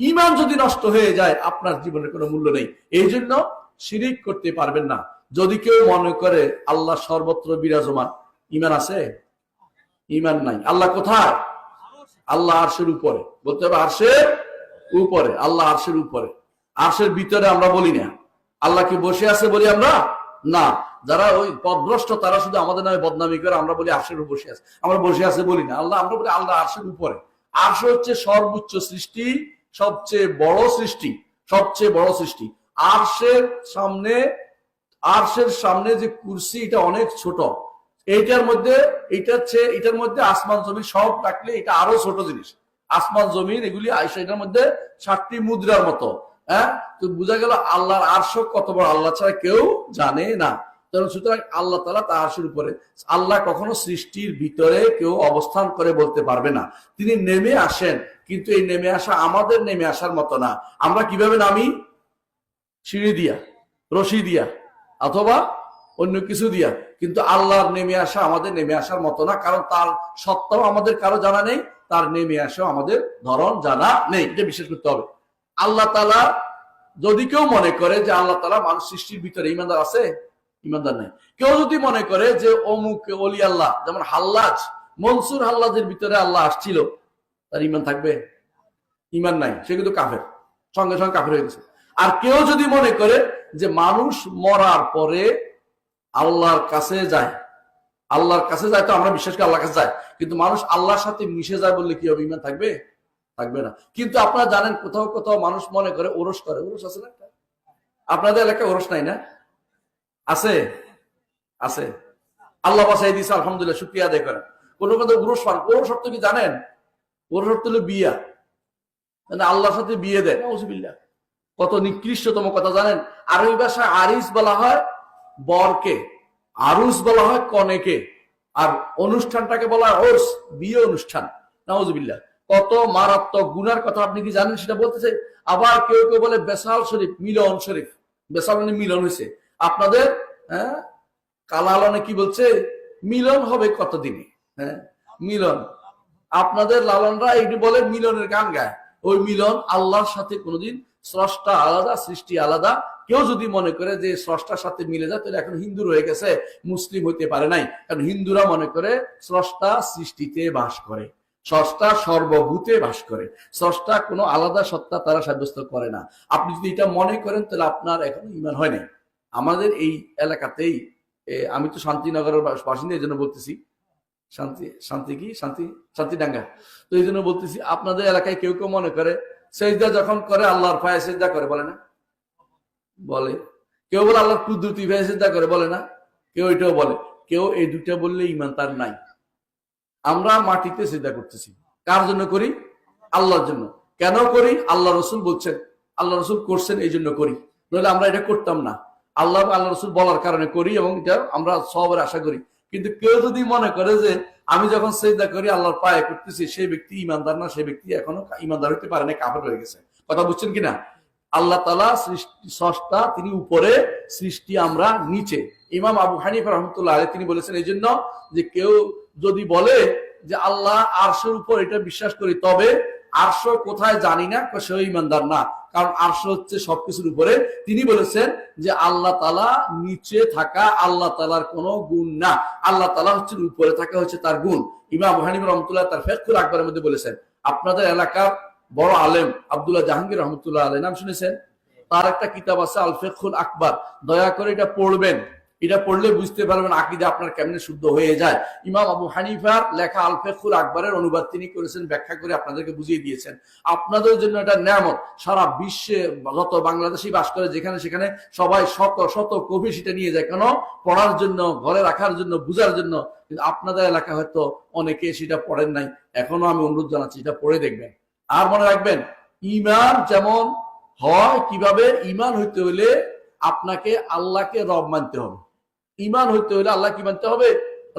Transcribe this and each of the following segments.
ইমান যদি নষ্ট হয়ে যায়, আপনার জীবনের কোনো মূল্য নেই। এই জন্য শিরিক করতে পারবেন না। যদি কেউ মনে করে আল্লাহ সর্বত্র বিরাজমান ইমান আছে? ইমান নাই। আল্লাহ কোথায়? আল্লাহ আরশের উপরে। বলতে হবে আরশের উপরে, আল্লাহ আরশের উপরে। আরশের ভিতরে আমরা বলি না। আল্লাহ কি বসে আছে বলি আমরা? না। যারা ওই পদভ্রষ্ট, তারা শুধু আমাদের নামে বদনামি করে, আমরা বলি আরশের উপর বসে আছে। আমরা বসে আছে বলি না। আল্লাহ, আমরা বলি আল্লাহ আরশের উপরে। আরশ হচ্ছে সর্বোচ্চ সৃষ্টি সবচেয়ে বড় সৃষ্টি, সবচেয়ে বড় সৃষ্টি। আরশের সামনে আরশের সামনে যে কুরসি, এটা অনেক ছোট। এইটার মধ্যে এটা হচ্ছে এটার মধ্যে আসমান, জমিন সব রাখলে এটা আরও ছোট জিনিস। আসমান, জমিন, এগুলি আইসা এটার মধ্যে ষাটটি মুদ্রার মতো হ্যাঁ? তো বোঝা গেল আল্লাহর আরশ কত বড়, আল্লাহ ছাড়া কেউ জানে না। সুতরাং আল্লাহ তালা তার আরশের উপরে আল্লাহ কখনো সৃষ্টির ভিতরে কেউ অবস্থান করে বলতে পারবে না। তিনি নেমে আসেন, কিন্তু এই নেমে আসা আমাদের নেমে আসার মতো না। আমরা কীভাবে নামি? সিঁড়ি দিয়া, রশি দিয়া, অথবা অন্য কিছু দিয়া। কিন্তু আল্লাহর নেমে আসা আমাদের নেমে আসার মতো না, কারণ তার সত্তাও আমাদের কারও জানা নেই, তার নেমে আসা আমাদের ধরন জানা নেই। এটা বিশ্বাস করতে হবে। আল্লাহ তালা যদি কেউ মনে করে যে আল্লাহ তালা মানুষ সৃষ্টির ভিতরে ইমানদার আছে ইমানদার নেই। কেউ যদি মনে করে যে অমুক অলি আল্লাহ, যেমন হাল্লাজ, মনসুর হাল্লাজের ভিতরে আল্লাহ আসছিল, তার ইমান থাকবে? ইমান নাই, সে কিন্তু কাফের। সঙ্গে সঙ্গে কাফের হয়ে গেছে। আর কেউ যদি মনে করে যে মানুষ মরার পরে আল্লাহর কাছে যায়, আল্লাহর কাছে যায় তো আমরা বিশ্বাস করি আল্লাহর কাছে যায়, কিন্তু মানুষ আল্লাহর সাথে মিশে যায় বললে কি হবে? ইমান থাকবে? থাকবে না। কিন্তু আপনারা জানেন কোথাও কোথাও মানুষ মনে করে ওরস করে। ওরস আছে না? আপনাদের এলাকায় ওরস নাই না? আছে? আছে। আল্লাহ বাসাই দিয়েছে, আলহামদুলিল্লাহ, শুক্রিয়া আদায় করেন। কোনো কোনো উরস পান ওরস অর্থ কি জানেন? ওরস অর্থ হলো বিয়া। মানে আল্লাহর সাথে বিয়ে দেয় নজবিল্লা কত নিকৃষ্টতম কথা, জানেন? আরবি ভাষায় আরিস বলা হয় বরকে, আরুস বলা হয় কনেকে। আর অনুষ্ঠানটাকে বলা হয় ওর্স, বিয়ে অনুষ্ঠান নওয়াজবিল্লাহ কত মারাত্মক গুনার কথা আপনি কি জানেন সেটা বলতেছে? আবার কেউ কেউ বলে বেসাল শরীফ, মিলন শরীফ। বেসাল মানে মিলন হয়েছে। আপনাদের হ্যাঁ কালালনে কি বলছে? মিলন হবে কতদিনে? হ্যাঁ মিলন। আপনাদের লালনরা এটি বলে মিলনের গান গায়। ওই মিলন আল্লাহর সাথে কোনোদিন স্রষ্টা আলাদা, সৃষ্টি আলাদা। কেউ যদি মনে করে যে স্রষ্টার সাথে মিলে যায়, তাহলে এখন হিন্দু রয়ে গেছে, মুসলিম হইতে পারে নাই। কারণ হিন্দুরা মনে করে স্রষ্টা সৃষ্টিতে বাস করে, স্রষ্টা সর্বভূতে বাস করে। স্রষ্টা কোনো আলাদা সত্তা তারা সাব্যস্ত করে না। আপনি যদি এটা মনে করেন, তাহলে আপনার এখনও ইমান হয় নাই। আমাদের এই এলাকাতেই আমি তো শান্তিনগরের বাস- বাসিন্দা, এই জন্য বলতেছি। শান্তি শান্তি কি? শান্তি, শান্তিডাঙ্গা। তো এই জন্য বলতেছি, আপনাদের এলাকায় কেউ কেউ মনে করে, সেজদা যখন করে, আল্লাহর পায়ে সেজদা করে, বলে না? বলে। কেউ বলে আল্লাহর কুদরতি পায়ে সেজদা করে, বলে না? কেউ এটাও বলে। কেউ এই দুইটা বললে ইমান তার নাই। আমরা মাটিতে সেজদা করতেছি। কার জন্য করি? আল্লাহর জন্য। কেন করি? আল্লাহ রসুল বলছেন। আল্লাহ রসুল করছেন এই জন্য করি। নইলে আমরা এটা করতাম না। আল্লাহ আল্লাহ রসুল বলার কারণে করি এবং এটা আমরা সবের আশা করি। কিন্তু কেউ যদি মনে করে যে আমি যখন সেজদা করি, আল্লাহর পায়ে করতেছি সেই ব্যক্তি ইমানদার না, সেই ব্যক্তি এখনও ইমানদার হতে পারে না কাপড় হয়ে গেছে। কথা বুঝছেন কিনা? আল্লাহ তালা সৃষ্টি, স্রষ্টা, তিনি উপরে, সৃষ্টি আমরা নিচে। ইমাম আবু হানিফ রহমতুল্লাহ আলী তিনি বলেছেন এই জন্য যে কেউ যদি বলে যে আল্লাহ আরশের উপর এটা বিশ্বাস করি, তবে আরশ কোথায় জানি না সে ইমানদার না। কারণ আরশ হচ্ছে সবকিছুর উপরে। তিনি বলেছেন যে আল্লাহ তালা নিচে থাকা আল্লাহ তালার কোনো গুণ না। আল্লাহ তালা হচ্ছে উপরে থাকা হচ্ছে তার গুণ। ইমাম হানিম রহমতুল্লাহ তার ফেকুল আকবরের মধ্যে বলেছেন, আপনাদের এলাকার বড় আলেম আব্দুল্লাহ জাহাঙ্গীর রহমতুল্লাহ আলী নাম শুনেছেন? তার একটা কিতাব আছে আল ফেকুল আকবর। দয়া করে এটা পড়বেন। এটা পড়লে বুঝতে পারবেন আকিদা আপনার কেমনে শুদ্ধ হয়ে যায়। ইমাম আবু হানিফার লেখা আল ফেকুল আকবরের অনুবাদ তিনি করেছেন, ব্যাখ্যা করে আপনাদেরকে বুঝিয়ে দিয়েছেন। আপনাদের জন্য এটা নিয়ামত। সারা বিশ্বে যত বাংলাদেশি বাস করে যেখানে সেখানে সবাই শত শত কবি সেটা নিয়ে যায়। কেন? পড়ার জন্য, ঘরে রাখার জন্য, বুঝার জন্য। কিন্তু আপনাদের এলাকা হয়তো অনেকে সেটা পড়েন নাই। এখনও আমি অনুরোধ জানাচ্ছি এটা পড়ে দেখবেন। আর মনে রাখবেন, ইমান যেমন হয়, কীভাবে? ইমান হইতে হলে আপনাকে আল্লাহকে রব মানতে হবে। ইমান হইতে হলে আল্লাহ কি মানতে হবে,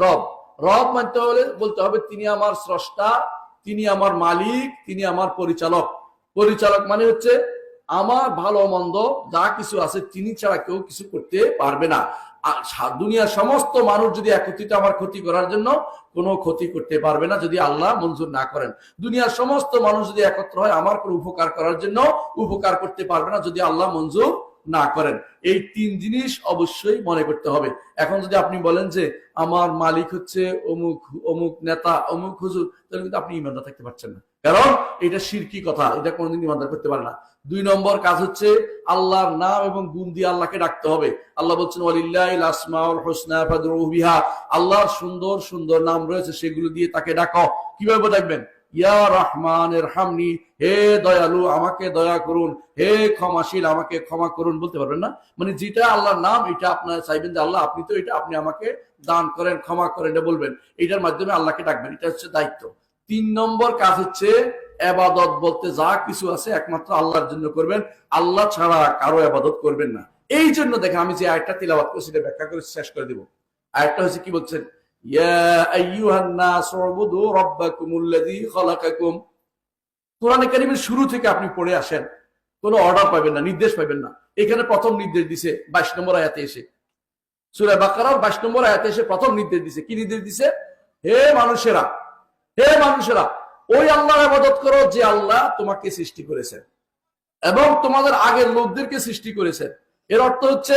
রব। রব মানতে হলে বলতে হবে, তিনি আমার স্রষ্টা, তিনি আমার মালিক, তিনি আমার পরিচালক। পরিচালক মানে হচ্ছে, আমার ভালো মন্দ যা কিছু আছে তিনি ছাড়া কেউ কিছু করতে পারবে না। আর দুনিয়ার সমস্ত মানুষ যদি একত্রিত আমার ক্ষতি করার জন্য কোনো ক্ষতি করতে পারবে না, যদি আল্লাহ মঞ্জুর না করেন। দুনিয়ার সমস্ত মানুষ যদি একত্র হয়, আমার কোনো উপকার করার জন্য উপকার করতে পারবে না, যদি আল্লাহ মঞ্জুর না করেন। এই তিন জিনিস অবশ্যই মনে করতে হবে। এখন যদি আপনি বলেন যে আমার মালিক হচ্ছে অমুক অমুক নেতা, অমুক হুজুর, তাহলে কিন্তু আপনি ইমানদার থাকতে পারছেন না। কারণ এটা শিরকি কথা, এটা কোনোদিন ইমানদার করতে পারে না। দুই নম্বর কাজ হচ্ছে আল্লাহর নাম এবং গুণ দিয়ে আল্লাহকে ডাকতে হবে। আল্লাহ বলছেন আল্লাহর সুন্দর সুন্দর নাম রয়েছে, সেগুলো দিয়ে তাকে ডাকো। কীভাবে ডাকবেন? ইয়া হে দয়ালু, আমাকে দয়া করুন, হে ক্ষমাশীল, আমাকে ক্ষমা করুন, বলতে পারবেন না? মানে যেটা আল্লাহর নাম, এটা আপনার চাইবেন যে আল্লাহ আপনি তো এটা, আপনি আমাকে দান করেন, ক্ষমা করেন, এটা বলবেন। এটার মাধ্যমে আল্লাহকে ডাকবেন, এটা হচ্ছে দায়িত্ব। তিন নম্বর কাজ হচ্ছে এবাদত বলতে যা কিছু আছে একমাত্র আল্লাহর জন্য করবেন। আল্লাহ ছাড়া কারও এবাদত করবেন না। এই জন্য দেখে আমি যে আয়টা তিলাবাত করছি ব্যাখ্যা করে শেষ করে দিব। আয়টা হচ্ছে কি বলছেন? শুরু থেকে আপনি পড়ে আসেন, কোনো অর্ডার পাবেন না, নির্দেশ পাবেন না। এখানে প্রথম নির্দেশ দিছে বাইশ নম্বর আয়াতে এসে। সুরা বাকারার বাইশ নম্বর আয়াতে এসে প্রথম নির্দেশ দিছে। কি নির্দেশ দিছে? হে মানুষেরা হে মানুষেরা, ওই আল্লাহর আবাদত করো যে আল্লাহ তোমাকে সৃষ্টি করেছেন এবং তোমাদের আগের লোকদেরকে সৃষ্টি করেছেন। এর অর্থ হচ্ছে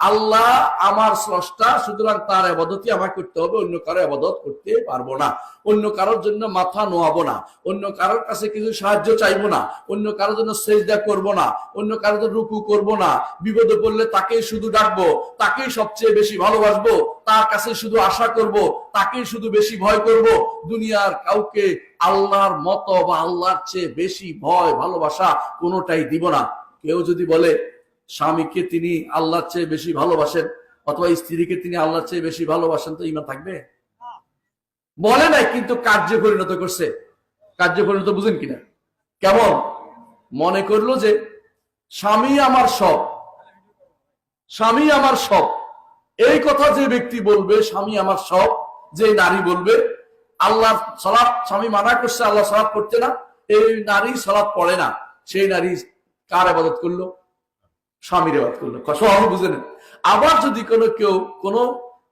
আল্লাহ আমার স্রষ্টা, সুতরাং তার আবাদতই আমাকে করতে হবে, অন্য কারও আবাদত করতে পারব না। অন্য কারোর জন্য মাথা নোয়াবো না, অন্য কারোর কাছে কিছু সাহায্য চাইব না, অন্য কারোর জন্য সেজদা করব না, অন্য কারোর জন্য রুকু করব না। বিপদে পড়লে তাকেই শুধু ডাকবো, তাকেই সবচেয়ে বেশি ভালোবাসবো, তার কাছে শুধু আশা করব, তাকেই শুধু বেশি ভয় করব। দুনিয়ার কাউকে আল্লাহর মতো বা আল্লাহর চেয়ে বেশি ভয়, ভালোবাসা কোনোটাই দিব না। কেউ যদি বলে স্বামীকে তিনি আল্লাহর চেয়ে বেশি ভালোবাসেন, অথবা স্ত্রীকে তিনি আল্লাহর চেয়ে বেশি ভালোবাসেন, তো ইমান থাকবে? বলে নাই, কিন্তু কার্যে পরিণত করছে। কার্যে পরিণত বুঝেন কিনা? কেমন? মনে করল যে, স্বামী আমার সব। স্বামী আমার সব। এই কথা যে ব্যক্তি বলবে, স্বামী আমার সব, যে নারী বলবে, আল্লাহ সলাপ স্বামী মানা করছে, আল্লাহ সলাপ করতে না, এই নারী সলাপ পড়ে না। সেই নারী কার আবাদত করল? স্বামীর আবাদ করল। সহজ বুঝে নেন। আবার যদি কোনো কেউ, কোনো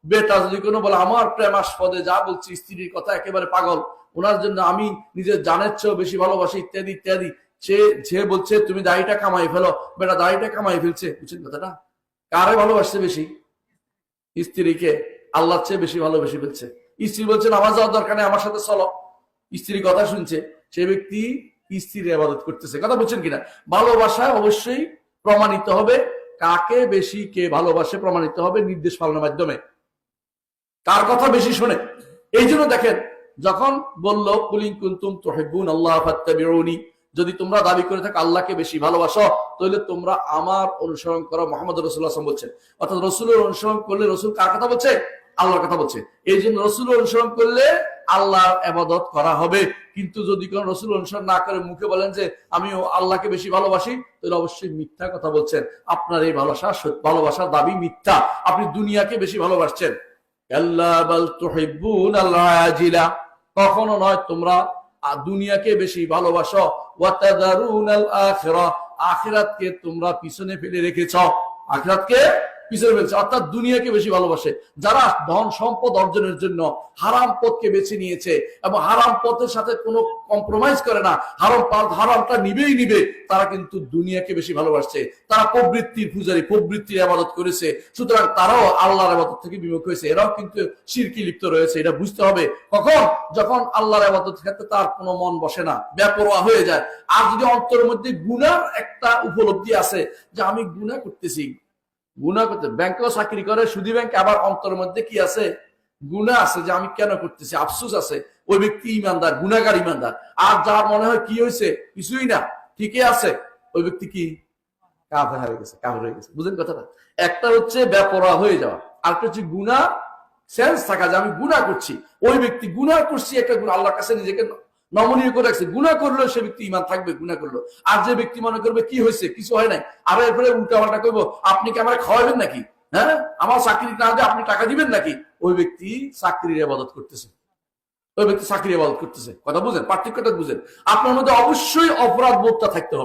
বেটা যদি কোনো বলে, আমার প্রেমাস্পদে যা বলছি স্ত্রীর কথা একেবারে পাগল, ওনার জন্য আমি নিজের জানের চেয়েও বেশি ভালোবাসি, ইত্যাদি ইত্যাদি। সে যে বলছে, তুমি দাড়িটা কামাই ফেলো। বেটা, দাড়িটা কামাই ফেলছে। বুঝছেন কথাটা? কারে ভালোবাসছে বেশি? স্ত্রীকে, আল্লাহর চেয়ে বেশি ভালোবেসে ফেলছে। স্ত্রী বলছে, নামাজ যাওয়ার দরকার নেই, আমার সাথে চলো। স্ত্রী কথা শুনছে, সে ব্যক্তি স্ত্রীর আবাদত করতেছে। কথা বলছেন কিনা? ভালোবাসায় অবশ্যই প্রমাণিত হবে কাকে বেশি কে ভালোবাসে প্রমাণিত হবে নির্দেশ পালনের মাধ্যমে। কার কথা বেশি শোনে? এই জন্য দেখেন, যখন বলল কুলিং কুন্তুম তোহেবুন আল্লাহ ফাত্তাবিউনি যদি তোমরা দাবি করে থাকো, আল্লাহকে বেশি ভালোবাসো তাহলে তোমরা আমার অনুসরণ করো, মোহাম্মদ রসুল্লাহ বলছেন। অর্থাৎ রসুলের অনুসরণ করলে রসুল কার কথা বলছে? আল্লাহর কথা বলছে। এই জন্য রসুল অনুসরণ করলে আল্লাহর আবাদত করা হবে। কিন্তু যদি কোন রসুল অনুসরণ না করে মুখে বলেন যে আমি আল্লাহকে বেশি ভালোবাসি, তাহলে অবশ্যই মিথ্যা কথা বলছেন। আপনার এই ভালোবাসা ভালোবাসার দাবি মিথ্যা। আপনি দুনিয়াকে বেশি ভালোবাসছেন। কখনো নয় তোমরা দুনিয়াকে বেশি ভালোবাসো। আখিরাতকে তোমরা পিছনে ফেলে রেখেছ। আখিরাতকে পিছনে ফেলছে। অর্থাৎ দুনিয়াকে বেশি ভালোবাসে। যারা ধন সম্পদ অর্জনের জন্য হারাম পথকে বেছে নিয়েছে এবং হারাম পথের সাথে কোনো কম্প্রোমাইজ করে না, হারাম পথ হারামটা নিবেই নিবে, তারা কিন্তু দুনিয়াকে বেশি ভালোবাসছে। তারা প্রবৃত্তির পূজারী, প্রবৃত্তির আবাদত করেছে। সুতরাং তারাও আল্লাহর আবাদত থেকে বিমুখ হয়েছে। এরাও কিন্তু শিরকি লিপ্ত রয়েছে, এটা বুঝতে হবে। কখন? যখন আল্লাহর আবাদত ক্ষেত্রে তার কোনো মন বসে না ব্যাপরোয়া হয়ে যায়। আর যদি অন্তরের মধ্যে গুনার একটা উপলব্ধি আছে যে আমি গুনাহ করতেছি গুনাহ করতে ব্যাংকেও চাকরি করে, সুদী ব্যাংকে, আবার অন্তর মধ্যে কি আছে? গুণা আছে যে আমি কেন করতেছি? আফসুস আছে। ওই ব্যক্তি ইমানদার গুণাগার ইমানদার। আর যার মনে হয় কি হয়েছে কিছুই না, ঠিকই আছে। ওই ব্যক্তি কি? কাফের হয়ে গেছে, কাফের হয়ে গেছে। বুঝলেন কথাটা? একটা হচ্ছে ব্যাপরা হয়ে যাওয়া। আর একটা হচ্ছে গুণা সেন্স থাকা যে আমি গুণা করছি। ওই ব্যক্তি গুণা করছি, একটা গুণ আল্লাহর কাছে নিজেকে নমনীয় করে রাখছে। গুণা করল সে ব্যক্তি ইমান থাকবে গুণা করল আর যে ব্যক্তি মনে করবে, কি হয়েছে? কিছু হয় নাই? আরও এরপরে উল্টা পাল্টা করব আপনি কি আমার খাওয়াবেন নাকি? হ্যাঁ? আমার চাকরি না দিয়ে আপনি টাকা দিবেন নাকি? ওই ব্যক্তি চাকরির আবাদত করতেছে। ওই ব্যক্তি চাকরি আবাদত করতেছে। কথা বুঝেন? পার্থক্যটা বুঝেন। আপনার মধ্যে অবশ্যই অপরাধ বোধটা থাকতে হবে।